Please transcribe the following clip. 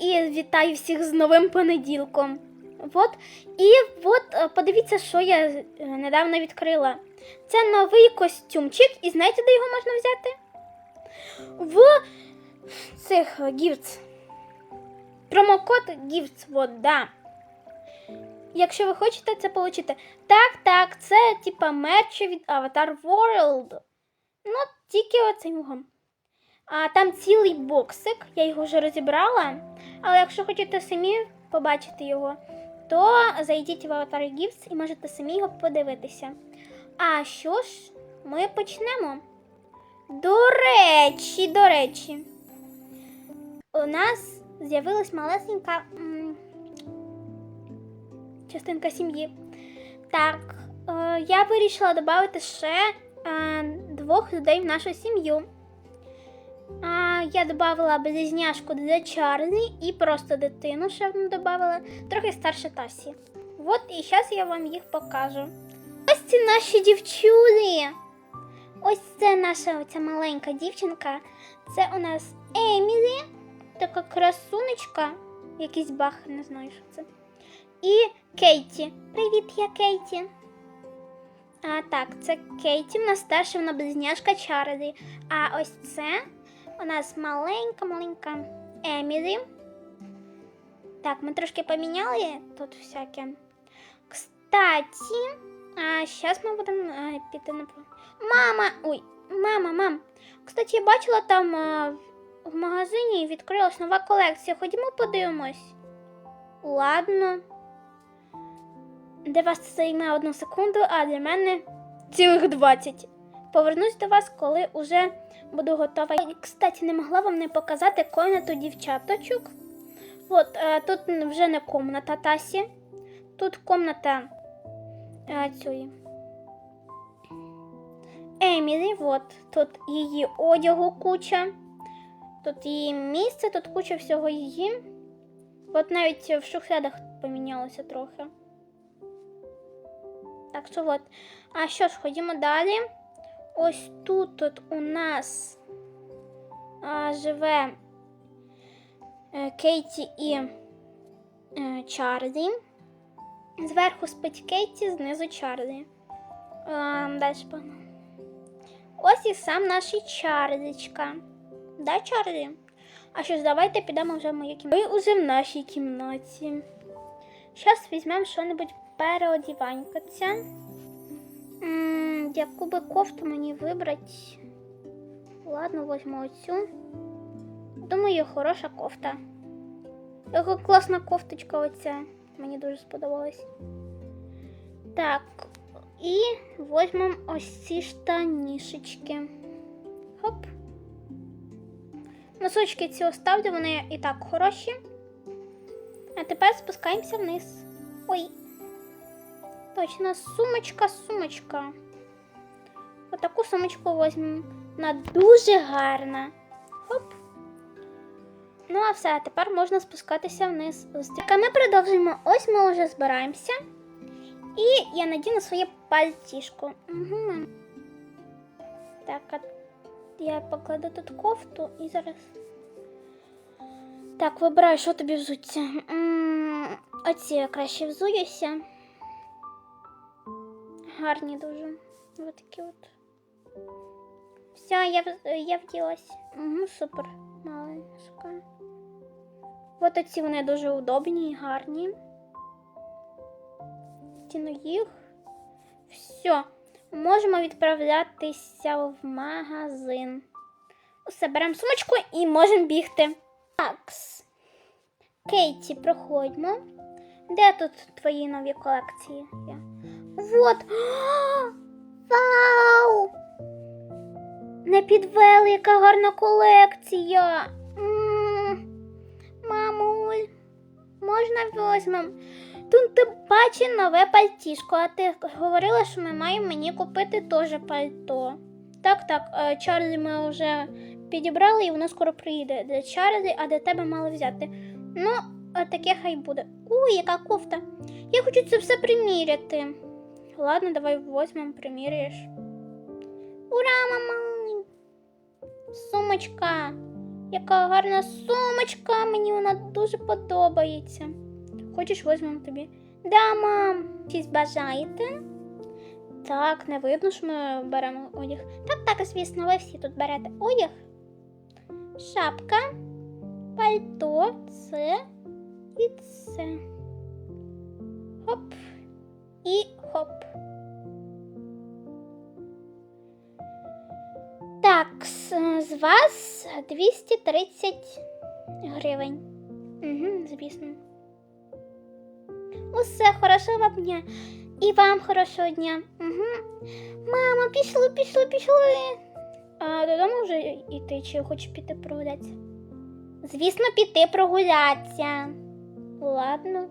І вітаю всіх з новим понеділком. От, і от е, подивіться, що я е, недавно відкрила. Це новий костюмчик, і знаєте, де його можна взяти? В цих гіфтс. Промокод гіфтс, от, да. Якщо ви хочете це отримати. Так, так, це типа мерчі від Avatar World. Ну, тільки його. А там цілий боксик, я його вже розібрала. Але якщо хочете самі побачити його, то зайдіть в Avatar Gifts і можете самі його подивитися. А що ж, ми почнемо. До речі, до речі, у нас з'явилась малесенька м, частинка сім'ї. Так, е, я вирішила додати ще е, двох людей в нашу сім'ю. А, я додала близняшку для Чарлі і просто дитину ще одну додала, трохи старше Тасі. От і зараз я вам їх покажу. Ось ці наші дівчулі. Ось це наша оця маленька дівчинка. Це у нас Емілі, така красунечка, якийсь бах, не знаю, що це. І Кейті. Привіт, я Кейті. А, так, це Кейті, в нас старша вона близняшка Чарлі. А ось це у нас маленька-маленька Емілі. Так, ми трошки поміняли тут всяке. Кстати, а зараз ми будемо піти на. Мама! Ой, мама, мам. Кстати, я бачила там а, в магазині відкрилась нова колекція. Ходімо подивимось. Ладно. Для вас це займе одну секунду, а для мене цілих 20. Повернусь до вас, коли уже буду готова. І, кстати, не могла вам не показати комнату дівчаточок. От, е, тут вже не комната Тасі. Тут комната е, цієї. Емілі, от, тут її одягу куча. Тут її місце, тут куча всього її. От навіть в шухлядах помінялося трохи. Так що от. А що ж, ходімо далі. Ось тут от у нас а, живе е, Кейті і е, Чарлі. Зверху спить Кейті, знизу Чарлі. Далі погнали. Ось і сам наш Чарлічка. Да, Чарлі? А що ж, давайте підемо вже в мою кімнату. Ми вже в нашій кімнаті. Зараз візьмемо що-небудь переодіванькаться. М, Яку би кофту мені вибрати? Ладно, возьму оцю. Думаю, хороша кофта. Яка класна кофточка оця. Мені дуже сподобалась. Так, і возьмемо ось ці штанішечки. Хоп. Носочки ці оставлю, вони і так хороші. А тепер спускаємося вниз. Ой. Точно, сумочка, сумочка. Отаку сумочку візьмемо. Вона дуже гарна. Хоп. Ну, а все, тепер можна спускатися вниз. Так, а ми продовжуємо. Ось ми вже збираємося. І я надіну своє пальтішко. Угу. Так, а я покладу тут кофту і зараз. Так, вибирай, що тобі взуться. Оці я краще взуюся. Гарні дуже. Ось такі от. Все, я, я вділась. Угу, супер. Маленька. От оці вони дуже удобні і гарні. Тіну їх. Все. Можемо відправлятися в магазин. Усе, беремо сумочку і можемо бігти. Такс. Кейті, проходьмо. Де тут твої нові колекції? є? Вот. Вау! Не підвели, яка гарна колекція. Мамуль, можна візьмем? Тут ти бачиш нове пальтішко, а ти говорила, що ми маємо мені купити теж пальто. Так, так, е, Чарлі ми вже підібрали і воно скоро приїде. Для Чарлі, а для тебе мали взяти. Ну, таке хай буде. Ой, яка кофта. Я хочу це все приміряти. Ладно, давай возьмем, приміряєш. Ура, мама! Сумочка! Яка гарна сумочка, мені вона дуже подобається. Хочеш, візьмемо тобі? Да, мам. Щось бажаєте? Так, не видно, що ми беремо одяг. Так, так, звісно, ви всі тут берете одяг. Шапка, пальто, це і це. Хоп. І з, вас 230 гривень. Угу, звісно. Усе хорошого дня. І вам хорошого дня. Угу. Мама, пішли, пішли, пішли. А додому вже йти, чи хочеш піти прогулятися? Звісно, піти прогулятися. Ладно.